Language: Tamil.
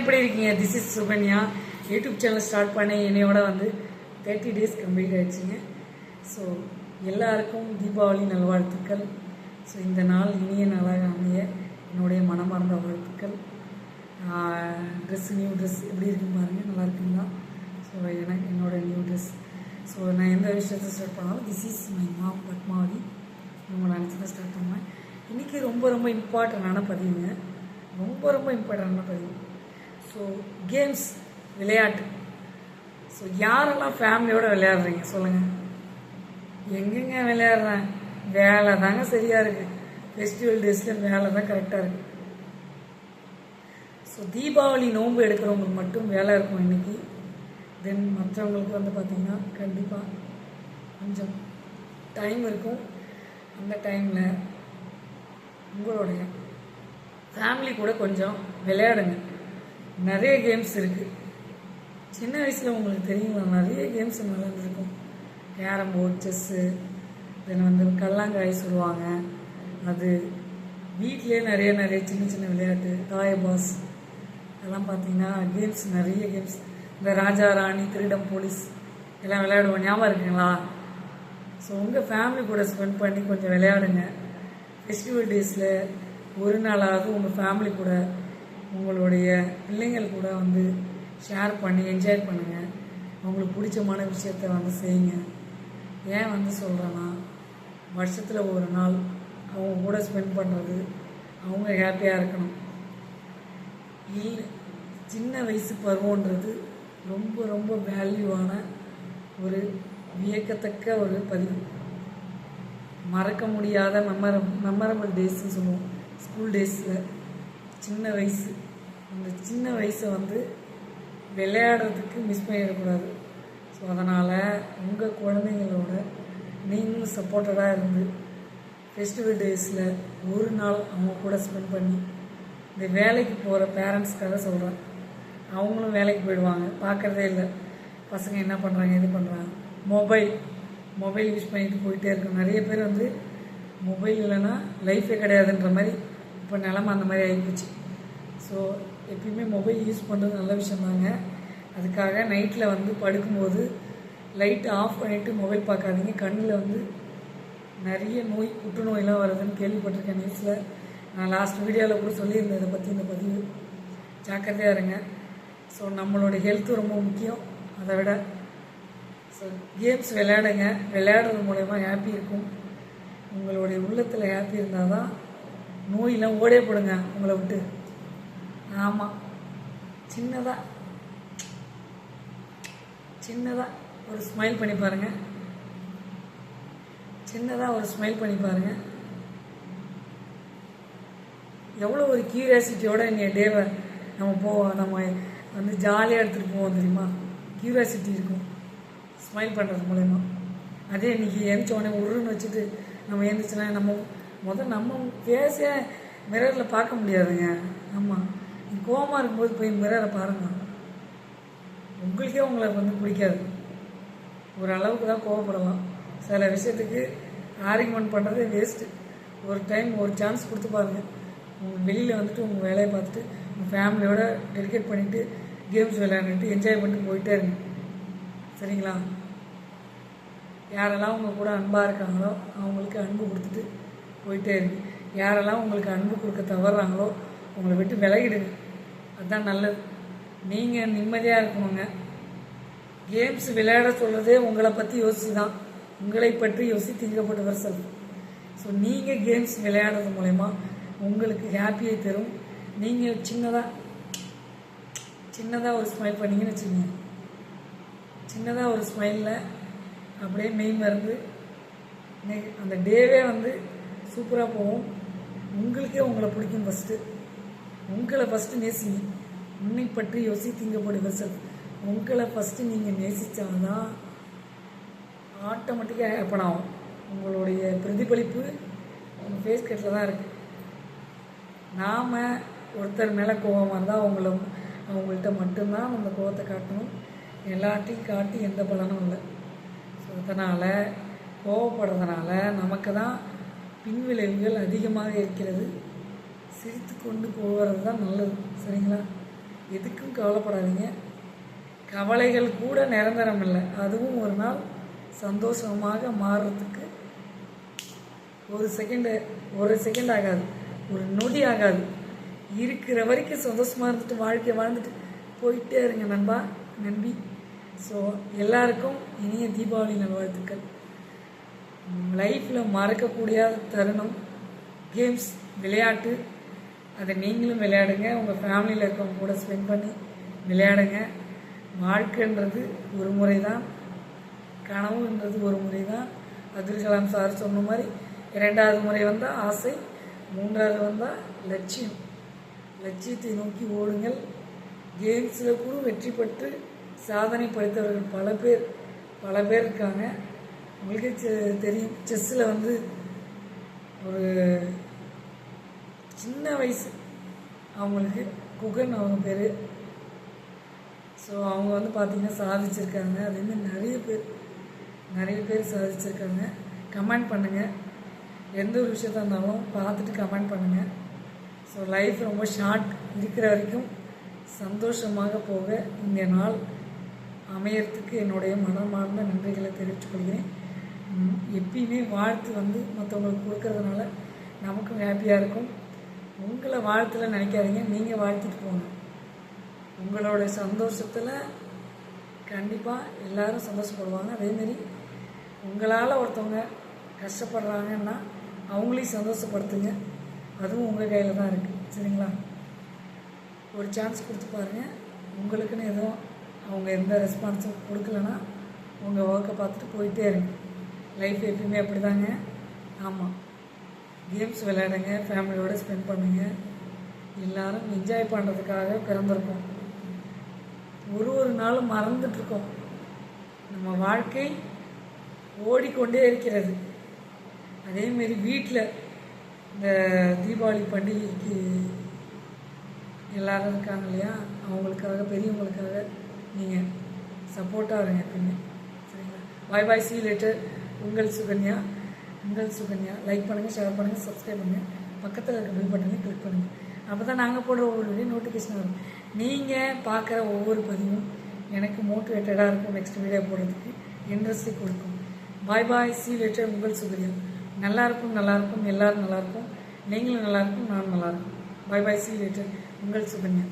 எப்படி இருக்கீங்க? This is Sukanya YouTube channel start பண்ணி என்னையோட வந்து தேர்ட்டி டேஸ் கம்ப்ளீட் ஆயிடுச்சுங்க. ஸோ எல்லாருக்கும் தீபாவளி நல்வாழ்த்துக்கள். ஸோ இந்த நாள் இனிய நாளாக அமைய என்னுடைய மனமார்ந்த வாழ்த்துக்கள். ட்ரெஸ் நியூ ட்ரெஸ் எப்படி இருக்குன்னு பாருங்கள் நல்லா இருக்குங்களா? ஸோ எனக்கு என்னோட நியூ ட்ரெஸ் ஸோ நான் எந்த விஷயத்தை ஸ்டார்ட் பண்ணாலும் திஸ் இஸ் மை மா பத்மாவதி. இவங்க நினச்சி தான் ஸ்டார்ட் பண்ணுவேன். இன்றைக்கி ரொம்ப ரொம்ப இம்பார்ட்டண்டான பதிவுங்க. ரொம்ப ரொம்ப இம்பார்ட்டண்டான பதிவு. ஸோ கேம்ஸ் விளையாட்டு. ஸோ யாரெல்லாம் ஃபேமிலியோடு விளையாடுறீங்க? சொல்லுங்கள் எங்கெங்க விளையாடுறேன்? வேலை தாங்க சரியாக இருக்குது ஃபெஸ்டிவல் டேஸில் வேலை தான் கரெக்டாக இருக்குது ஸோ தீபாவளி நோன்பு எடுக்கிறவங்களுக்கு மட்டும் வேலை இருக்கும் இன்றைக்கி தென் மற்றவங்களுக்கு வந்து பார்த்திங்கன்னா கண்டிப்பாக கொஞ்சம் டைம் இருக்கும். அந்த டைமில் உங்களுடைய ஃபேமிலி கூட கொஞ்சம் விளையாடுங்க. நிறைய கேம்ஸ் இருக்குது சின்ன வயசில் உங்களுக்கு தெரியுங்களா நிறைய கேம்ஸ் விளாண்டுருக்கோம் கேரம் போர்டு செஸ்ஸு தென் வந்து கல்லாங்காய் சொல்லுவாங்க. அது வீட்டிலே நிறைய நிறைய சின்ன சின்ன விளையாட்டு. தாயபாஸ் அதெல்லாம் பார்த்தீங்கன்னா கேம்ஸ் நிறைய கேம்ஸ் இந்த ராஜா ராணி திருடம் போலீஸ் எல்லாம் விளையாடுவோம். ஞாபகம் இருக்குங்களா? ஸோ உங்கள் ஃபேமிலி கூட ஸ்பெண்ட் பண்ணி கொஞ்சம் விளையாடுங்க. ஃபெஸ்டிவல் டேஸில் ஒரு நாளாவது உங்கள் ஃபேமிலி கூட உங்களுடைய பிள்ளைங்கள் கூட வந்து ஷேர் பண்ணி என்ஜாய் பண்ணுங்கள் அவங்களுக்கு பிடிச்சமான விஷயத்த வந்து செய்யுங்க. ஏன் வந்து சொல்கிறேன்னா வருஷத்தில் ஒரு நாள் அவங்க கூட ஸ்பெண்ட் பண்ணுறது அவங்க ஹாப்பியாக இருக்கணும். இல்லை சின்ன வயசு பருவன்றது ரொம்ப ரொம்ப வேல்யூவான ஒரு வியக்கத்தக்க ஒரு பதிவு. மறக்க முடியாத மெமர மெமரபிள் டேஸ்ன்னு சொல்லுவோம். ஸ்கூல் டேஸில் சின்ன வயசு. அந்த சின்ன வயசை வந்து விளையாடுறதுக்கு மிஸ் பண்ணிடக்கூடாது. ஸோ அதனால் உங்கள் குழந்தைங்களோட நீங்களும் சப்போர்ட்டடாக இருந்து ஃபெஸ்டிவல் டேஸில் ஒரு நாள் அவங்க கூட ஸ்பெண்ட் பண்ணி இந்த வேலைக்கு போகிற பேரண்ட்ஸ்க்காக சொல்கிறேன் அவங்களும் வேலைக்கு போயிடுவாங்க. பார்க்குறதே இல்லை. பசங்க என்ன பண்ணுறாங்க இது பண்ணுறாங்க மொபைல் மொபைல் யூஸ் பண்ணிட்டு போயிட்டே இருக்கும். நிறைய பேர் வந்து மொபைல் இல்லைன்னா லைஃபே கிடையாதுன்ற மாதிரி இப்போ நிலமை அந்த மாதிரி ஆகிப்போச்சு ஸோ எப்பயுமே மொபைல் யூஸ் பண்ணுறது நல்ல விஷயம் தாங்க அதுக்காக நைட்டில் வந்து படுக்கும்போது லைட்டை ஆஃப் பண்ணிவிட்டு மொபைல் பார்க்காதீங்க. கண்ணில் வந்து நிறைய நோய் புற்றுநோயெலாம் வருதுன்னு கேள்விப்பட்டிருக்கேன் நியூஸில் நான் லாஸ்ட் வீடியோவில் கூட சொல்லியிருந்தேன் இதை பற்றி இந்த பதிவு. ஜாக்கிரதையாக இருங்க. ஸோ நம்மளோட ஹெல்த்து ரொம்ப முக்கியம். அதை விட ஸோ கேம்ஸ் விளையாடுங்க. விளையாடுறது மூலயமா ஹாப்பி இருக்கும். உங்களுடைய உள்ளத்தில் ஹாப்பி இருந்தால் தான் நோயெல்லாம் ஓடே போடுங்க உங்களை விட்டு. ஆமாம் சின்னதாக சின்னதாக ஒரு ஸ்மைல் பண்ணி பாருங்கள் சின்னதாக ஒரு ஸ்மைல் பண்ணி பாருங்கள் எவ்வளோ ஒரு கியூரியாசிட்டியோட நீ டேவை நம்ம போவோம். நம்ம வந்து ஜாலியாக எடுத்துகிட்டு போவோம் தெரியுமா? கியூரியாசிட்டி இருக்கும். ஸ்மைல் பண்ணுறது மூலயமா. அதே இன்னைக்கு எழுந்த உடனே உருன்னு வச்சுட்டு நம்ம எழுந்துச்சுன்னா நம்ம முதல் நம்ம ஃபேஸே மிரரில் பார்க்க முடியாதுங்க. ஆமாம் நீ கோவமாக இருக்கும்போது போய் மிரரை பாருங்க. உங்களுக்கே உங்களை வந்து பிடிக்காது. ஒரு அளவுக்கு தான் கோவப்படலாம். சில விஷயத்துக்கு ஆர்குமெண்ட் பண்ணுறதே வேஸ்ட்டு ஒரு டைம் ஒரு சான்ஸ் கொடுத்து பாருங்கள் உங்கள் வெளியில் வந்துட்டு உங்கள் வேலையை பார்த்துட்டு உங்கள் ஃபேமிலியோட டெடிகேட் பண்ணிவிட்டு கேம்ஸ் விளையாண்டுட்டு என்ஜாய் பண்ணிட்டு போயிட்டே இருங்க. சரிங்களா? யாரெல்லாம் உங்கள் கூட அன்பாக இருக்காங்களோ அவங்களுக்கு அன்பு கொடுத்துட்டு போயிட்டே இருக்கு. யாரெல்லாம் உங்களுக்கு அன்பு கொடுக்க தவறுறாங்களோ உங்களை விட்டு விலகிடுங்க. அதுதான் நல்லது. நீங்கள் நிம்மதியாக இருக்கணுங்க. கேம்ஸ் விளையாட சொல்கிறதே உங்களை பற்றி யோசிச்சு தான் உங்களை பற்றி யோசி திங்கப்பட்டவர் செல்வம் ஸோ நீங்கள் கேம்ஸ் விளையாடுறது மூலயமா உங்களுக்கு ஹாப்பியை தரும். நீங்கள் சின்னதாக சின்னதாக ஒரு ஸ்மைல் பண்ணீங்கன்னு வச்சுக்கோங்க. சின்னதாக ஒரு ஸ்மைலில் அப்படியே மெய் மருந்து அந்த டேவே வந்து சூப்பராக போகும் உங்களுக்கே உங்களை பிடிக்கும் ஃபஸ்ட்டு உங்களை ஃபஸ்ட்டு நேசிங்க உன்னை பற்றி யோசி திங்கப்படுகிற செல் உங்களை ஃபஸ்ட்டு நீங்கள் நேசித்தால்தான் ஆட்டோமேட்டிக்காக ஹேப்பன் ஆகும். உங்களுடைய பிரதிபலிப்பு உங்கள் ஃபேஸ் கட்டில் தான் இருக்குது நாம் ஒருத்தர் மேலே கோபமாக இருந்தால் அவங்கள அவங்கள்ட்ட மட்டும்தான் அந்த கோபத்தை காட்டணும். எல்லாத்தையும் காட்டி எந்த பலனும் இல்லை. ஸோ அதனால் கோவப்படுறதுனால நமக்கு தான் பின்விளைவுகள் அதிகமாக இருக்கிறது. சிரித்து கொண்டு போகிறது தான் நல்லது. சரிங்களா? எதுக்கும் கவலைப்படாதீங்க. கவலைகள் கூட நிரந்தரம் இல்லை. அதுவும் ஒரு நாள் சந்தோஷமாக மாறுறதுக்கு ஒரு செகண்டு ஒரு செகண்ட் ஆகாது. ஒரு நொடி ஆகாது. இருக்கிற வரைக்கும் சந்தோஷமாக இருந்துட்டு வாழ்க்கையை வாழ்ந்துட்டு போயிட்டே இருங்க நண்பா நம்பி ஸோ எல்லாருக்கும் இனிய தீபாவளி நல்வாழ்த்துக்கள். லைஃப்பில் மறக்கக்கூடிய தருணம் கேம்ஸ் விளையாட்டு அதை நீங்களும் விளையாடுங்க. உங்கள் ஃபேமிலியில் இருக்கவங்க கூட ஸ்பெண்ட் பண்ணி விளையாடுங்க. வாழ்க்கைன்றது ஒரு முறை தான் கனவுன்றது ஒரு முறை தான் அப்துல் கலாம் சார் சொன்ன மாதிரி இரண்டாவது முறை வந்தால் ஆசை மூன்றாவது வந்தால் லட்சியம். லட்சியத்தை நோக்கி ஓடுங்கள். கேம்ஸில் கூட வெற்றி பெற்று சாதனை படைத்தவர்கள் பல பேர் பல பேர் இருக்காங்க. உங்களுக்கே தெ- தெரியும். செஸ்ஸில் வந்து ஒரு சின்ன வயசு. அவங்களுக்கு குகன் அவங்க பேர். ஸோ அவங்க வந்து பார்த்திங்கன்னா சாதிச்சிருக்காங்க. அதேமாதிரி நிறைய பேர் நிறைய பேர் சாதிச்சிருக்காங்க. கமெண்ட் பண்ணுங்கள் எந்த ஒரு விஷயத்தா இருந்தாலும் பார்த்துட்டு கமெண்ட் பண்ணுங்கள் ஸோ லைஃப் ரொம்ப ஷார்ட் இருக்கிற வரைக்கும் சந்தோஷமாக போக இந்த நாள் அமையறதுக்கு என்னுடைய மனமார்ந்த நன்றிகளை தெரிவித்துக் கொள்கிறேன். எப்பயுமே வாழ்த்து வந்து மற்றவங்களுக்கு கொடுக்கறதுனால நமக்கும் ஹாப்பியாக இருக்கும். உங்களை வாழ்த்துல நினைக்காதீங்க நீங்கள் வாழ்த்திட்டு போங்க. உங்களோட சந்தோஷத்தில் கண்டிப்பாக எல்லாரும் சந்தோஷப்படுவாங்க. அதேமாரி உங்களால் ஒருத்தவங்க கஷ்டப்படுறாங்கன்னா அவங்களையும் சந்தோஷப்படுத்துங்க. அதுவும் உங்கள் கையில் தான் இருக்குது சரிங்களா? ஒரு சான்ஸ் கொடுத்து பாருங்கள் உங்களுக்குன்னு எதுவும் அவங்க எந்த ரெஸ்பான்ஸும் கொடுக்கலன்னா உங்கள் ஒர்க்கை பார்த்துட்டு போயிட்டே இருங்க. லைஃப் எப்பயுமே அப்படி தாங்க ஆமாம் கேம்ஸ் விளையாடுங்க ஃபேமிலியோடு ஸ்பெண்ட் பண்ணுங்க. எல்லாரும் என்ஜாய் பண்ணுறதுக்காக பிறந்திருக்கோம். ஒரு ஒரு நாளும் மறந்துட்டுருக்கோம். நம்ம வாழ்க்கை ஓடிக்கொண்டே இருக்கிறது. அதேமாரி வீட்டில் இந்த தீபாவளி பண்டிகைக்கு எல்லாரும் இருக்காங்க இல்லையா? அவங்களுக்காக பெரியவங்களுக்காக நீங்கள் சப்போர்ட்டாக இருங்க எப்பயுமே. சரிங்களா? பாய் பாய் சி லேட்டர் உங்கள் சுகன்யா உங்கள் சுகன்யா. லைக் பண்ணுங்கள் ஷேர் பண்ணுங்கள் சப்ஸ்கிரைப் பண்ணுங்கள் பக்கத்தில் இருக்க பில் பட்டனை கிளிக் பண்ணுங்கள் அப்போ தான் நாங்கள் போடுற ஒவ்வொரு வீடியோ நோட்டிஃபிகேஷன் வரும். நீங்கள் பார்க்குற ஒவ்வொரு பதிவும் எனக்கு மோட்டிவேட்டடாக இருக்கும் நெக்ஸ்ட் வீடியோ போடுறதுக்கு. இன்ட்ரெஸ்ட்டை கொடுக்கும். பாய் பாய் சி லேட்டர் உங்கள் சுகன்யா. நல்லாயிருக்கும் நல்லாயிருக்கும் எல்லோரும் நல்லாயிருக்கும் நீங்களும் நல்லாயிருக்கும் நானும் நல்லாயிருக்கும் பாய் பாய் சி லேட்டர் உங்கள் சுகன்யா.